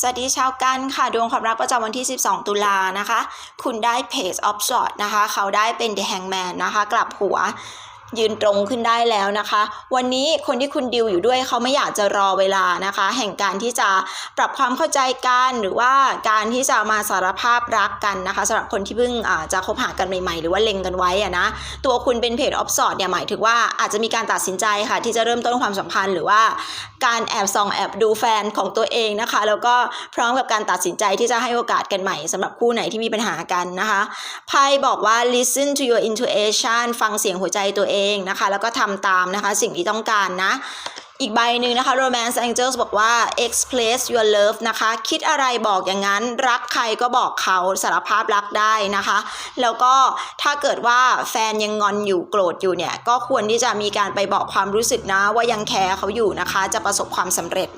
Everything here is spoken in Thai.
สวัสดีชาวกันค่ะ ดวงความรักประจำวันที่ 12 ตุลานะคะ คุณได้ Page of Swords นะคะ เขาได้เป็น The Hangman นะคะ กลับหัว ยืนตรงขึ้นได้แล้วนะคะ วันนี้คนที่คุณดิวอยู่ด้วยเขาไม่อยากจะรอเวลานะคะ แห่งการที่จะปรับความเข้าใจกันหรือว่าการที่จะมาสารภาพรักกันนะคะสำหรับคนที่เพิ่งจะคบหากันใหม่ๆ หรือว่าเล็งกันไว้อะนะตัวคุณเป็นเพจออฟสอดเนี่ยหมายถึงว่าอาจจะมีการตัดสินใจค่ะที่จะเริ่มต้นความสัมพันธ์หรือว่าการแอบส่องแอบดูแฟนของตัวเองนะคะ แล้วก็พร้อมกับการตัดสินใจที่จะให้โอกาสกันใหม่สำหรับคู่ไหนที่มีปัญหากันนะคะไพ่บอกว่า listen to your intuition ฟังเสียงหัวใจตัวเองเองนะคะ แล้วก็ทำตามนะคะสิ่งที่ต้องการนะ อีกใบหนึ่งนะคะ Romance Angels บอกว่า express your love นะคะ คิดอะไรบอกอย่างนั้น รักใครก็บอกเขาสารภาพรักได้นะคะ แล้วก็ถ้าเกิดว่าแฟนยังงอนอยู่โกรธอยู่เนี่ย ก็ควรที่จะมีการไปบอกความรู้สึกนะว่ายังแคร์เขาอยู่นะคะ จะประสบความสำเร็จ